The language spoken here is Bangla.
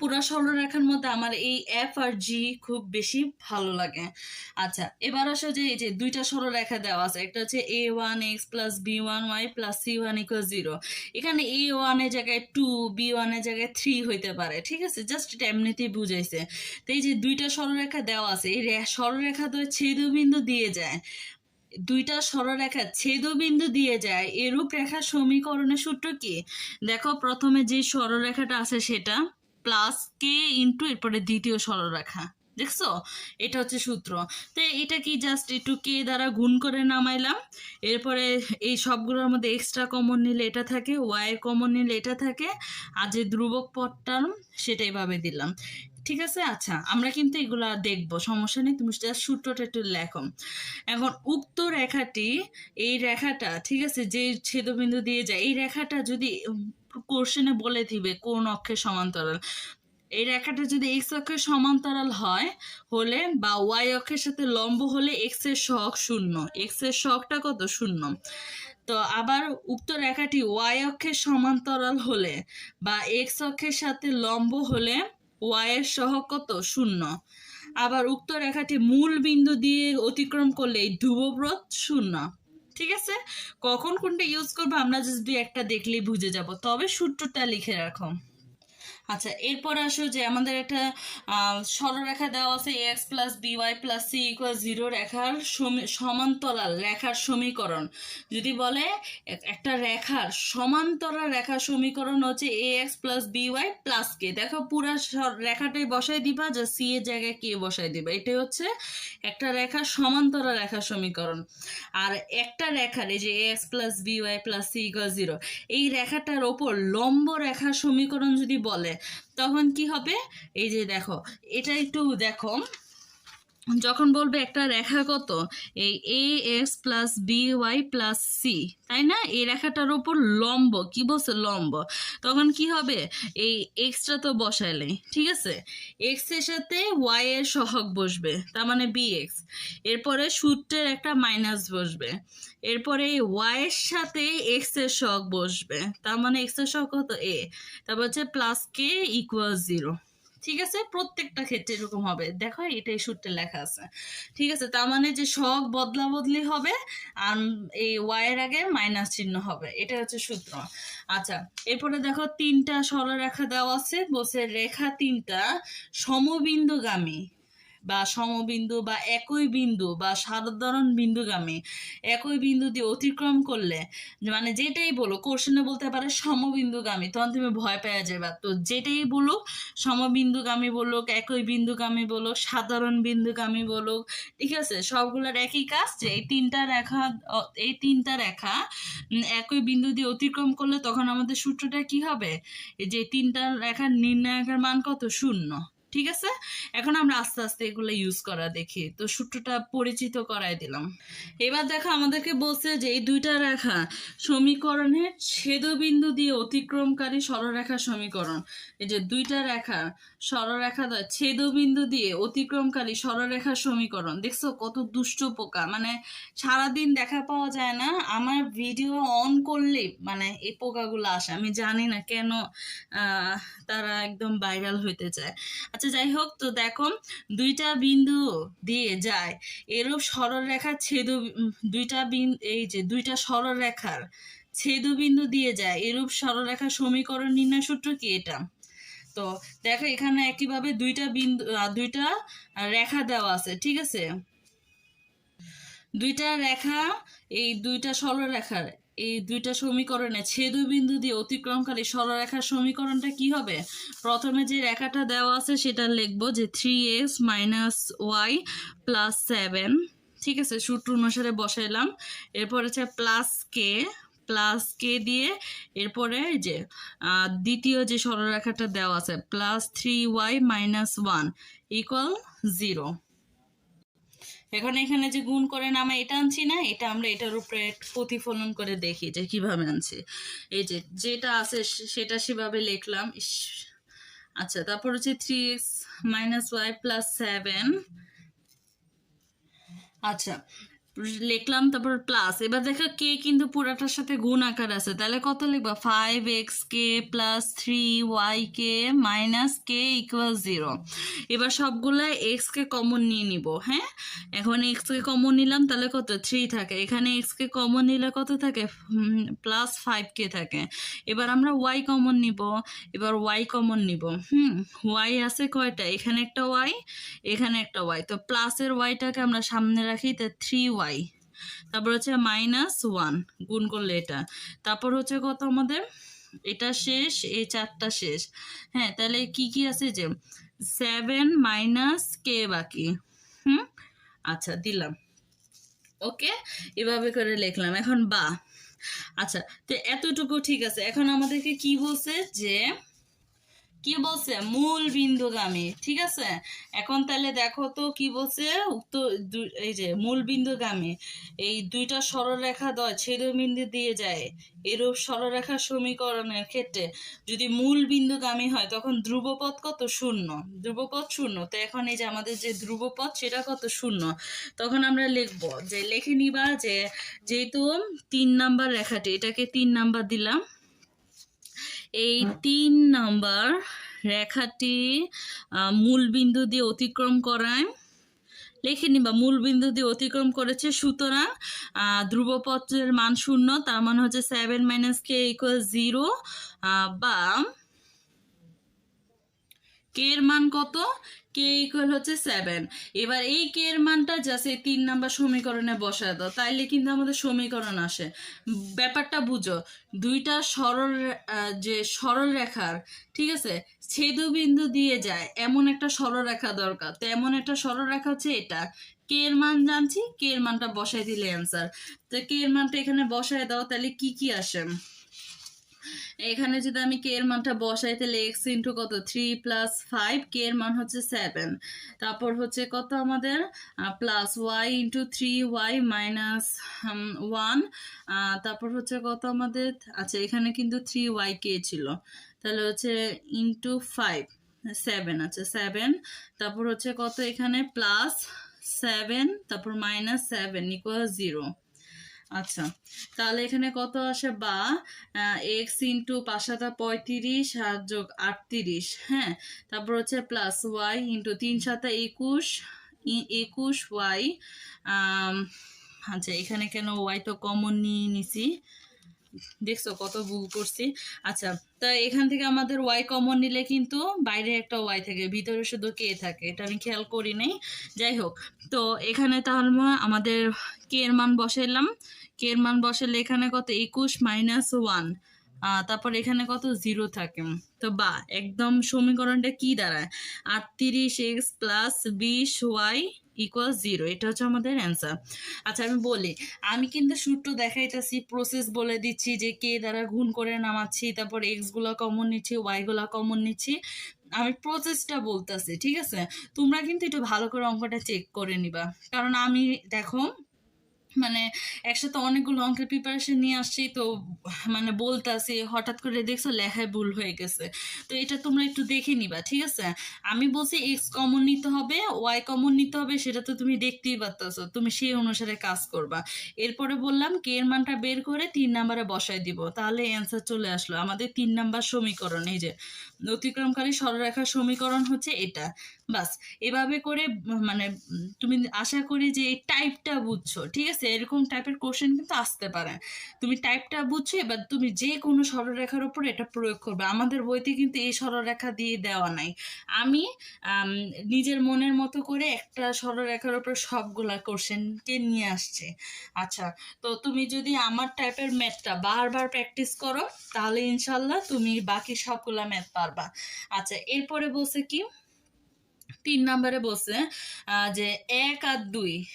পুরা সরলরেখার মধ্যে আমার এই এফ আর জি খুব বেশি ভালো লাগে। আচ্ছা এবার আসো যে এই যে দুইটা সরলরেখা দেওয়া আছে। একটা হচ্ছে A one X plus B one Y plus C one equal zero এখানে এ ওয়ানের জায়গায় টু বি ওয়ানের জায়গায় থ্রি হইতে পারে, ঠিক আছে? জাস্ট এটা এমনিতেই বুঝাইছে। তো এই যে দুইটা সরলরেখা দেওয়া আছে, এই সরলরেখা ধরে ছেদবিন্দু দিয়ে যায়। দুইটা সরলরেখা ছেদবিন্দু দিয়ে যায়, এরূপ রেখার সমীকরণের সূত্র কি? দেখো, প্রথমে যে সরলরেখাটা আছে সেটা প্লাস কে ইন্টু এরপরে দ্বিতীয় সরলরেখা দেখছ? এটা হচ্ছে সূত্র। তো এটা কি জাস্ট একটু কে দ্বারা গুণ করে নামাইলাম? এরপরে এই সবগুলোর মধ্যে এক্সট্রা কমন নিলে এটা থাকে ওয়াই কমন নিলে এটা থাকে, আর যে ধ্রুবক পদটা সেটা এভাবে দিলাম। ঠিক আছে? আচ্ছা আমরা কিন্তু এগুলা দেখব। সমস্যা নেই, তুমি জাস্ট সূত্রটা একটু লেখো। এখন উক্ত রেখাটি, এই রেখাটা, ঠিক আছে, যে ছেদবিন্দু দিয়ে যায়, এই রেখাটা যদি কোশ্চেনে বলে দিবে কোন অক্ষের সমান্তরাল? এই রেখাটা যদি এক্স অক্ষের সমান্তরাল হয়, হলে বা ওয়াই অক্ষের সাথে লম্ব হলে এক্সের শখ শূন্য। এক্সের শখটা কত? শূন্য। তো আবার উক্ত রেখাটি ওয়াই অক্ষের সমান্তরাল হলে বা এক্স অক্ষের সাথে লম্ব হলে ওয়াই সহকত শূন্য। আবার উক্ত রেখাটি মূল বিন্দু দিয়ে অতিক্রম করলে এই ধ্রুবব্রত শূন্য। ঠিক আছে? কখন কোনটা ইউজ করব আমরা যদি দুই একটা দেখলেই বুঝে যাব। তবে সূত্রটা লিখে রাখো। আচ্ছা এরপর আসো যে আমাদের একটা সরলরেখা দেওয়া আছে X plus B Y plus C equal zero রেখার সমী- সমান্তরাল রেখার সমীকরণ। যদি বলে, একটা রেখার সমান্তরাল রেখার সমীকরণ হচ্ছে A X plus B Y plus K দেখো পুরা রেখাটাই বসাই দিবা যা সি এর জায়গায় কে বসাই দিবা। এটাই হচ্ছে একটা রেখার সমান্তরাল রেখার সমীকরণ। আর একটা রেখার, এই যে A X plus B Y plus C equal zero এই রেখাটার ওপর লম্ব রেখার সমীকরণ যদি বলে তখন কি হবে? এই যে দেখো এটা একটু দেখো। যখন বলবে একটা রেখা কত? এই A X plus B Y plus C তাই না? এই রেখাটার উপর লম্ব, কি বলছে? লম্ব। তখন কি হবে? এই এক্সটা তো বসাইলে, ঠিক আছে? এক্সের সাথে ওয়াই এর সহগ বসবে, তার মানে বি এক্স এরপরে সূত্রের একটা মাইনাস বসবে। এরপরে ওয়াই এর সাথে এক্সের সহগ বসবে, তার মানে এক্সের সহগ কত? এ তারপর হচ্ছে প্লাস কে ইকুয়াল জিরো ঠিক আছে? প্রত্যেকটা ক্ষেত্রে এরকম হবে। দেখো, এটাই সূত্রে লেখা আছে। ঠিক আছে? তার মানে যে শখ বদলা বদলি হবে, আর এই ওয়াইয়ের আগে মাইনাস চিহ্ন হবে। এটা হচ্ছে সূত্র। আচ্ছা এরপরে দেখো, তিনটা সরলরেখা দেওয়া আছে। বলছে রেখা তিনটা সমবিন্দুগামী। বা সমবিন্দু বা একই বিন্দু বা সাধারণ বিন্দুগামী একই বিন্দু দিয়ে অতিক্রম করলে মানে যেটাই বলো কোশ্চেনে বলতে পারে সমবিন্দুগামী তখন তুমি ভয় পেয়ে যাবে। তো যেটাই বলুক, সমবিন্দুগামী বলুক, একই বিন্দুগামী বলুক, সাধারণ বিন্দুগামী বলুক, ঠিক আছে? সবগুলোর একই কাজ যে এই তিনটা রেখা, এই তিনটা রেখা একই বিন্দু দিয়ে অতিক্রম করলে তখন আমাদের সূত্রটা কি হবে? যে তিনটা রেখার নির্ণায়কের মান কত? শূন্য। ঠিক আছে? এখন আমরা আস্তে আস্তে এগুলো ইউজ করা দেখি। তো সূত্রটা পরিচিত করাই দিলাম। এবার দেখো আমাদেরকে বলছে যে এই দুইটা রেখা সমীকরণের ছেদবিন্দু দিয়ে অতিক্রমকারী সরলরেখার সমীকরণ। এই যে দুইটা রেখা সরলরেখা ছেদবিন্দু দিয়ে অতিক্রমকারী সরলরেখার সমীকরণ। দেখছ কত দুষ্ট পোকা। মানে সারাদিন দেখা পাওয়া যায় না। আমার ভিডিও অন করলে মানে এই পোকাগুলো আসে। আমি জানি না কেন তারা একদম ভাইরাল হইতে চায়। আচ্ছা যাই হোক, তো দেখো, দুইটা বিন্দু দিয়ে যায়। এরূপ সরলরেখা ছেদ দুইটা বিন, এই যে, দুইটা সরল সরলরেখার ছেদবিন্দু দিয়ে যায়। এরূপ সরলরেখার সমীকরণ নির্ণয় সূত্র কি এটা? তো দেখো, এখানে একইভাবে দুইটা বিন্দু দুইটা রেখা দেওয়া আছে, ঠিক আছে? দুইটা রেখা, এই দুইটা সরলরেখার এই দুইটা সমীকরণে ছেদবিন্দু দিয়ে অতিক্রমকারী সরলরেখার সমীকরণটা কি হবে? প্রথমে যে রেখাটা দেওয়া আছে সেটা লিখব যে three X minus Y plus seven ঠিক আছে? সূত্র অনুসারে বসাইলাম। এরপর হচ্ছে প্লাস কে প্লাস কে দিয়ে এরপরে যে দ্বিতীয় যে সরলরেখাটা দেওয়া আছে plus three Y minus one equal zero এখন এখানে যে গুণ করে নামে, এটা আনছি না, এটা আমরা এটার উপরে প্রতিফলন করে দেখি যে কীভাবে আনছি। এই যে যেটা আছে সেটা সেভাবে লিখলাম। আচ্ছা তারপর হচ্ছে three X minus Y plus seven আচ্ছা লিখলাম, তারপর প্লাস এবার দেখো কে কিন্তু পুরাটার সাথে গুণ আকার আছে। তাহলে কত লিখবা? ফাইভ এক্স কে প্লাস থ্রি ওয়াই কে মাইনাস কে ইকুয়াল জিরো এবার সবগুলো এক্স কে কমন নিয়ে নিব হ্যাঁ? এখন এক্স কে কমন নিলাম, তাহলে কত? থ্রি থাকে। এখানে এক্স কে কমন নিলে কত থাকে? প্লাস ফাইভ কে থাকে। এবার আমরা ওয়াই কমন নিব। এবার ওয়াই কমন নিব, হুম? ওয়াই আছে কয়টা? এখানে একটা ওয়াই এখানে একটা ওয়াই তো প্লাসের ওয়াইটাকে আমরা সামনে রাখি, তা থ্রি ওয়াই তারপর হচ্ছে মাইনাস ওয়ান গুণ করলে এটা। তারপর হচ্ছে কত আমাদের? এটা শেষ, এই চারটা শেষ। হ্যাঁ তাহলে কি কি আছে যে সেভেন মাইনাস কে বাকি? হুম? আচ্ছা দিলাম। ওকে, এভাবে করে লিখলাম। এখন বা। আচ্ছা তো এতটুকু ঠিক আছে। এখন আমাদেরকে কি বলছে যে কি বলছে? মূল বিন্দুগামী, ঠিক আছে? এখন তাহলে দেখো তো কি বলছে? উক্ত এই যে মূল বিন্দুগামী, এই দুইটা সরলরেখা দয় ছেদবিন্দু দিয়ে যায়, এরূপ সরলরেখা সমীকরণের ক্ষেত্রে যদি মূল বিন্দুগামী হয়, তখন ধ্রুবপথ কত? শূন্য। ধ্রুবপথ শূন্য। তো এখন এই যে আমাদের যে ধ্রুবপথ সেটা কত? শূন্য। তখন আমরা লিখব যে, লিখে নিবা যে, যেহেতু তিন নাম্বার রেখাটি, এটাকে তিন নাম্বার দিলাম এই তিন নাম্বার রেখাটি মূলবিন্দু মূল বিন্দু দিয়ে অতিক্রম করায়। লিখে নিবা, মূল বিন্দু দিয়ে অতিক্রম করেছে সুতরাং ধ্রুবপত্রের মান শূন্য, তার মানে হচ্ছে seven minus K equal zero বা কে এর মান কত? কে ইকুয়াল হচ্ছে সেভেন এবার এই কে এর মানটা জাস্ট এই তিন নাম্বার সমীকরণে বসায় দাও, তাইলে কিন্তু আমাদের সমীকরণ আসে। ব্যাপারটা বুঝো, দুইটা সরল যে সরল রেখার, ঠিক আছে? ছেদবিন্দু দিয়ে যায়, এমন একটা সরলরেখা দরকার। তো এমন একটা সরলরেখা হচ্ছে এটা। কে এর মান জানছি কে এর মানটা বসাই দিলে অ্যান্সার তো কে এর মানটা এখানে বসায় দাও তাহলে কি কি আসে? এখানে যদি আমি কে এর মানটা বসাই, তাহলে এক্স ইন্টু কত? থ্রি প্লাস ফাইভ কে এর মান হচ্ছে সেভেন তারপর হচ্ছে কত আমাদের? Plus Y into three Y minus one তারপর হচ্ছে কত আমাদের? আচ্ছা এখানে কিন্তু থ্রি ওয়াই কে ছিল। তাহলে হচ্ছে ইন্টু ফাইভ সেভেন আচ্ছা সেভেন তারপর হচ্ছে কত এখানে? প্লাস সেভেন তারপর মাইনাস সেভেন ইকুয়াল জিরো আচ্ছা তাহলে এখানে কত আসে? বা এক্স ইন্টু পাঁচশাতা পঁয়ত্রিশ আর যোগ আটত্রিশ হ্যাঁ? তারপর হচ্ছে প্লাস ওয়াই ইন্টু তিন সাতা একুশ একুশ ওয়াই আচ্ছা এখানে কেন ওয়াই তো কমন নিয়ে নিছি? দেখছ কত ভুল করছি। আচ্ছা তা এখান থেকে আমাদের ওয়াই কমন নিলে কিন্তু বাইরে একটা ওয়াই থাকে, ভিতরে শুধু কে থাকে, এটা আমি খেয়াল করি নাই। যাই হোক, তো এখানে তাহলে আমাদের কে এর মান বসাইলাম। কে এর মান বসালে এখানে কত? একুশ মাইনাস ওয়ান তারপর এখানে কত? জিরো থাকে। তো বা, একদম সমীকরণটা কি দাঁড়ায়? আটত্রিশ এক্স প্লাস বিশ ওয়াই ইকুয়াল জিরো এটা হচ্ছে আমাদের অ্যান্সার আচ্ছা আমি বলি, আমি কিন্তু সূত্র দেখাইতেছি প্রসেস বলে দিচ্ছি যে কে দ্বারা গুণ করে নামাচ্ছি, তারপর এক্সগুলো কমন নিচ্ছি ওয়াইগুলো কমন নিচ্ছি। আমি প্রসেসটা বলতেছি, ঠিক আছে? তোমরা কিন্তু একটু ভালো করে অঙ্কটা চেক করে নিবা। কারণ আমি, দেখো মানে একসাথে অনেকগুলো অঙ্কের প্রিপারেশন নিয়ে আসছি, তো মানে বলতাছি, হঠাৎ করে দেখছ লেখায় ভুল হয়ে গেছে। তো এটা তোমরা একটু দেখে নিবা, ঠিক আছে? আমি বলছি এক্স কমন নিতে হবে ওয়াই কমন নিতে হবে, সেটা তো তুমি দেখতেই পারতেছো, তুমি সেই অনুসারে কাজ করবা। এরপরে বললাম কে এর মানটা বের করে তিন নাম্বারে বসাই দিব, তাহলে অ্যান্সার চলে আসলো। আমাদের তিন নাম্বার সমীকরণ, এই যে অতিক্রমকারী সরলরেখার সমীকরণ হচ্ছে এটা। বাস, এভাবে করে মানে তুমি আশা করি যে এই টাইপটা বুঝছ, ঠিক আছে? এরকম টাইপের কোশ্চেন কিন্তু আসতে পারে। তুমি টাইপটা বুঝছ, এবার তুমি যে কোনো সরলরেখার উপর এটা প্রয়োগ করবে। আমাদের বইতে কিন্তু এই সরলরেখা দিয়ে দেওয়া নাই। আমি নিজের মনের মতো করে একটা সরলরেখার উপর সবগুলা কোশ্চেনকে নিয়ে আসছে। আচ্ছা তো তুমি যদি আমার টাইপের ম্যাথটা বারবার প্র্যাকটিস করো, তাহলে ইনশাল্লাহ তুমি বাকি সবগুলা ম্যাথ পারবা। আচ্ছা এরপরে বলছে কি? তিন নম্বরে বলছে যে এক আর দুই